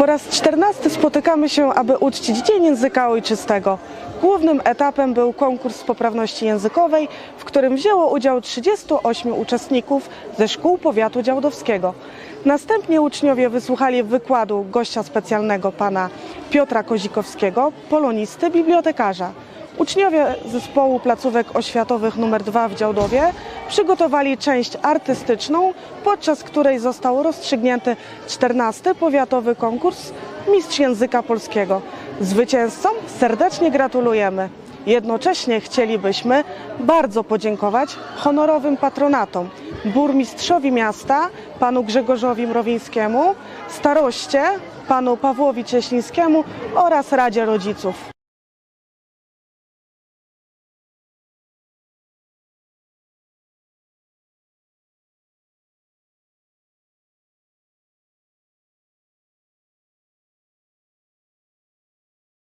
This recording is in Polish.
Po raz czternasty spotykamy się, aby uczcić Dzień Języka Ojczystego. Głównym etapem był konkurs poprawności językowej, w którym wzięło udział 38 uczestników ze szkół powiatu działdowskiego. Następnie uczniowie wysłuchali wykładu gościa specjalnego pana Piotra Kozikowskiego, polonisty, bibliotekarza. Uczniowie zespołu placówek oświatowych nr 2 w Działdowie przygotowali część artystyczną, podczas której został rozstrzygnięty 14 powiatowy konkurs Mistrz Języka Polskiego. Zwycięzcom serdecznie gratulujemy. Jednocześnie chcielibyśmy bardzo podziękować honorowym patronatom, burmistrzowi miasta, panu Grzegorzowi Mrowińskiemu, staroście, panu Pawłowi Cieślińskiemu oraz Radzie Rodziców.